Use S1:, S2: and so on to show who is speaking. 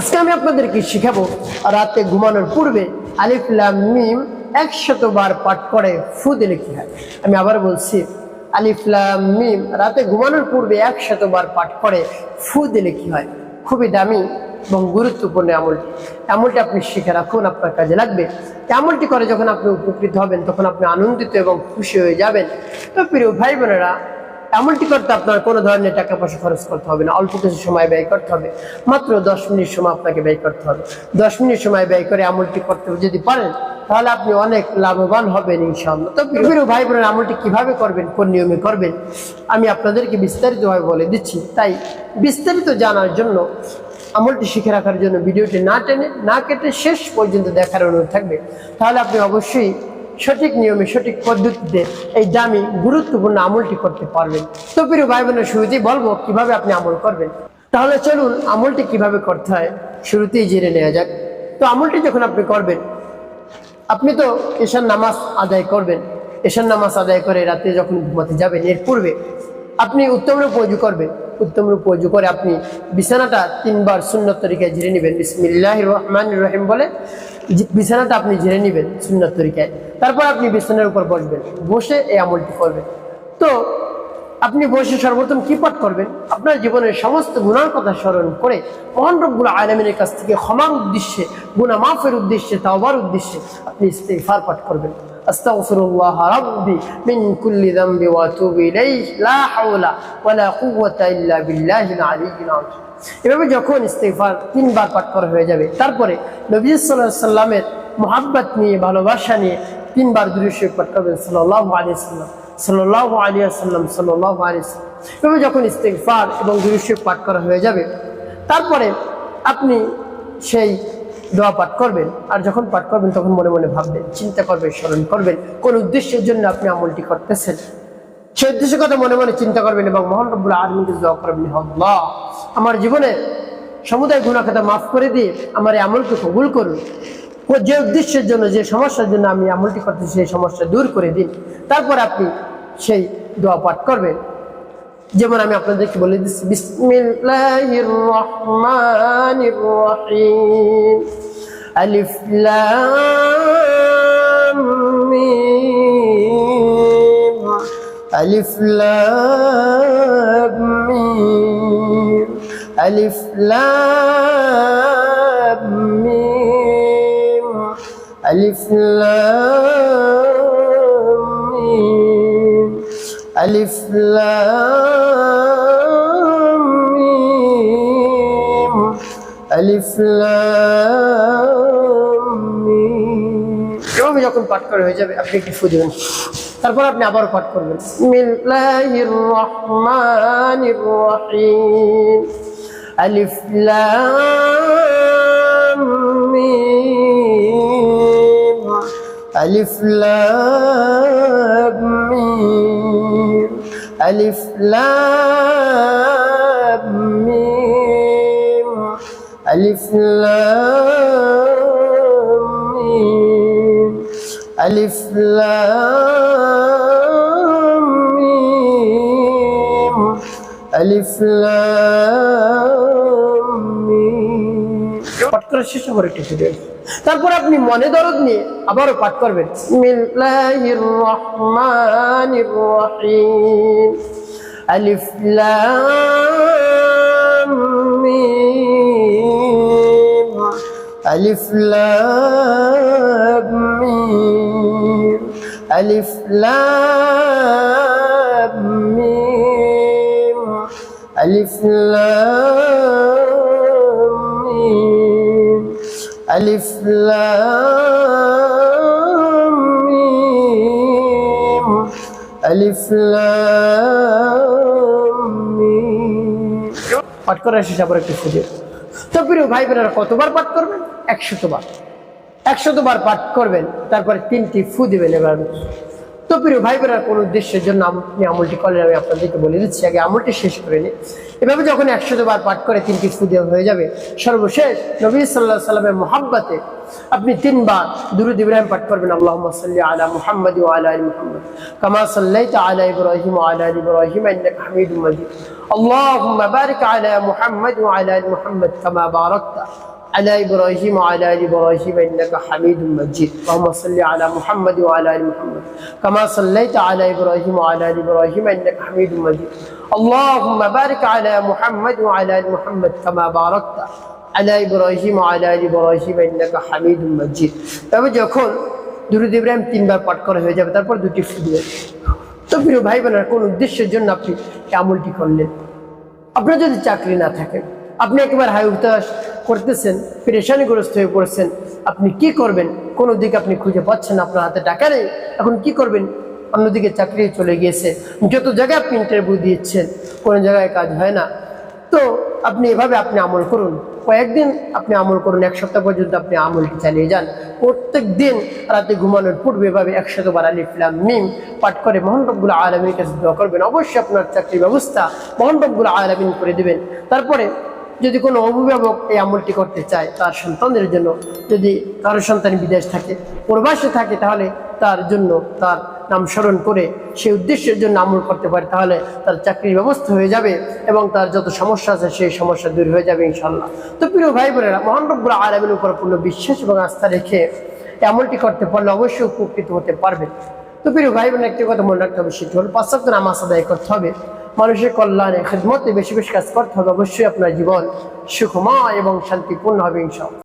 S1: আজকে আমি আপনাদেরকে শিখাবো রাতে ঘুমানোর পূর্বে আলিফ লাম মিম একশত বার পাঠ করে, ফু দিলে কি হয়? আমি আবার বলছি, আলিফ লাম মিম রাতে ঘুমানোর পূর্বে একশত বার পাঠ করে, ফু দিলে কি হয়? খুবই দামি এবং গুরুত্বপূর্ণ আমলটি। আমলটি আপনি শিখে রাখুন, আপনার কাজে লাগবে। আমলটি করে যখন আপনি উপকৃত হবেন, তখন আপনি আনন্দিত এবং খুশি হয়ে যাবেন। তো প্রিয় ভাই বোনেরা এমনটি করতে আপনার কোনো ধরনের টাকা পয়সা খরচ করতে হবে না। অল্প কিছু সময় ব্যয় করতে হবে। মাত্র দশ মিনিট সময় আপনাকে ব্যয় করতে হবে। দশ মিনিট সময় ব্যয় করে আমলটি করতে যদি পারেন তাহলে আপনি অনেক লাভবান হবেন ইনশাআল্লাহ। তো বিভিন্ন ভাই বোনের আমলটি কীভাবে করবেন কোন নিয়মে করবেন আমি আপনাদেরকে বিস্তারিতভাবে বলে দিচ্ছি। তাই বিস্তারিত জানার জন্য আমলটি শিখে রাখার জন্য ভিডিওটি না টেনে না কেটে শেষ পর্যন্ত দেখার অনুরোধ থাকবে। তাহলে আপনি অবশ্যই সঠিক নিয়মে, সঠিক পদ্ধতিতে এই দামি, গুরুত্বপূর্ণ আমলটি করতে পারবেন। তো প্রিয় ভাই বোনের শুরুতেই বলব কীভাবে আপনি আমল করবেন। তাহলে চলুন আমলটি কীভাবে করতে হয় শুরুতেই জেনে নেওয়া যাক। তো আমলটি যখন আপনি করবেন, আপনি তো এশার নামাজ আদায় করবেন। এশার নামাজ আদায় করে রাতে যখন ঘুমাতে যাবেন, এর পূর্বে আপনি উত্তম রূপ অজু করবেন। উত্তম রূপ করে আপনি বিছানাটা তিনবার সুন্নত তরিকায় ঝেড়ে নেবেন। বিসমিল্লাহ রহমান রহিম বলে বিছানাটা আপনি ঝেড়ে নেবেন সুন্নত তরিকায়। তারপর আপনি বিছানার উপর বসবেন, বসে এই আমলটি করবেন। তো আপনি বসে সর্বপ্রথম কি পাঠ করবেন? আপনার জীবনের সমস্ত গুণার কথা স্মরণ করে মহান রব্বুল আলমিনের কাছ থেকে ক্ষমার উদ্দেশ্যে গুণা মাফের উদ্দেশ্যে, তাওবার উদ্দেশ্যে আপনি ইস্তেফার পাঠ করবেন। এভাবে যখন ইস্তেফার তিনবার পাঠ করা হয়ে যাবে, তারপরে নবী আলাইহি সাল্লামের মোহাব্বত নিয়ে, ভালোবাসা নিয়ে তিনবার দুরূদ শরীফ পাঠ করবেন সাল্লাল্লাহু আলাইহি সাল্লাম, সাল্লাল্লাহু আলাইহি সাল্লাম এভাবে যখন ইস্তেগফার এবং দুরূদ শরীফ পাঠ করা হয়ে যাবে, তারপরে আপনি সেই দোয়া পাঠ করবেন, আর যখন পাঠ করবেন তখন মনে মনে ভাববেন, চিন্তা করবেন, স্মরণ করবেন, কোন উদ্দেশ্যের জন্য আপনি আমলটি করতেছেন। সেই উদ্দেশ্যের কথা মনে মনে চিন্তা করবেন এবং মোহন রব্বুল আলমীকে দোয়া করবেন আল্লাহ। আমার জীবনে সমুদায় গুণাখাতা মাফ করে দিয়ে আমার এই আমলকে কবুল করুন। যে উদ্দেশ্যের জন্য, যে সমস্যার জন্য আমি আমলটি করতেছি, সেই সমস্যা দূর করে দিন। তারপর আপনি সেই দোয়া পাঠ করবেন। যেমন আমি আপনাদেরকে বলে দিচ্ছি বিসমিল্লাহির আলিফ লাম মিম ألف لام ميم ألف لام ميم এভাবে যখন পাঠ করা হয়ে যাবে আপনি একটু ফু দেবেন তারপর আপনি আবার পাঠ করবেন বিসমিল্লাহির রহমানির রহিম আলিফ লাম ألف لام ميم ألف لام ميم ألف لام ميم ألف لام ميم ألف لام ميم শেষ তারপর আপনি মনে দরদ নিয়ে আবারও পাঠ করবেন। আলিফ মিম। ألف لام ميم ألف لام ميم পাঠ করার শেষ আবার একটু খুঁজে তো প্রিয় ভাই বোনেরা কতবার পাঠ করবেন একশত বার একশত বার পাঠ করবেন তারপরে তিনটি ফু দিবেন এবার তো প্রিয় ভাই বোনার কোন উদ্দেশ্যের জন্য আপনি আমলটি করলেন, আমি আপনাদেরকে বলে দিচ্ছি, আগে আমলটি শেষ করে নিই। এভাবে যখন একশো বার পাঠ করে তিনটি ফুদিয়া হয়ে যাবে, সর্বশেষ নবী সাল্লাহ সাল্লামের মোহাব্বাতে আপনি তিনবার দুরুদ ইব্রাহিম পাঠ করবেন আল্লাহ সাল্লি আলা মুহাম্মদ ও আলা আলী মুহাম্মদ। কামা সাল্লাই আলা ইব্রাহিম আলা আলী ইব্রাহিম, ইন্নাক হামিদুম মাজিদ। আল্লাহুম্মা আলা মুহাম্মদ ও আলা আলী মুহাম্মদ, কামা বারাকতা। على ابراهيم وعلى ال ابراهيم انك حميد مجيد اللهم صل على محمد وعلى ال محمد كما صليت على ابراهيم وعلى ال ابراهيم انك حميد مجيد اللهم بارك على محمد وعلى ال محمد كما باركت على ابراهيم وعلى ال ابراهيم انك حميد مجيد তবে যখন দুরুদ ইব্রাহিম তিনবার পাঠ করা হয়ে যাবে তারপর দুটি ফুদিয়ে তো প্রিয় ভাই বোনেরা কোন উদ্দেশ্যের জন্য আপনি এই আমলটি করলেন আপনার যদি চাকরি না থাকে আপনি একেবারে হাই উতাস করতেছেন, পেরেশানিগ্রস্ত হয়ে পড়েছেন, আপনি কি করবেন? কোনো দিকে আপনি খুঁজে পাচ্ছেন আপনার হাতে টাকা নেই। এখন কি করবেন? অন্যদিকে চাকরি চলে গিয়েছে। যত জায়গায় আপনি ইন্টারভিউ দিয়েছেন কোনো জায়গায় কাজ হয় না। তো আপনি এভাবে আপনি আমল করুন। কয়েকদিন আপনি আমল করুন, এক সপ্তাহ পর্যন্ত আপনি আমলটি চালিয়ে যান। প্রত্যেক দিন রাতে ঘুমানোর পূর্বে এভাবে একশত বার আলিফলাম মিম পাঠ করে মোহন রব্বুল আলমীর কাছে দোয়া করবেন। অবশ্যই আপনার চাকরির ব্যবস্থা মোহন রব্বুল আলমিন করে দেবেন। তারপরে যদি কোনো অভিভাবক এই আমলটি করতে চায় তার সন্তানদের জন্য, যদি কারও সন্তান বিদেশ থাকে, প্রবাসে থাকে, তাহলে তার জন্য তার নাম স্মরণ করে সেই উদ্দেশ্যের জন্য আমল করতে পারে, তাহলে তার চাকরির ব্যবস্থা হয়ে যাবে এবং তার যত সমস্যা আছে সেই সমস্যা দূর হয়ে যাবে ইনশাল্লাহ তো প্রিয় ভাই বোনেরা মহান আলমের উপর পূর্ণ বিশ্বাস এবং আস্থা রেখে আমলটি করতে পারলে অবশ্যই উপকৃত হতে পারবে তো প্রিয় ভাই বোন একটি কথা মনে রাখতে হবে, সেটি হল পাশ্চাত্য নামাজ আদায় করতে হবে। মানুষের কল্যাণে, খেদমতে বেশি বেশি কাজ করতে হবে। অবশ্যই আপনার জীবন সুখময় এবং শান্তিপূর্ণ হবে ইনশাল্লাহ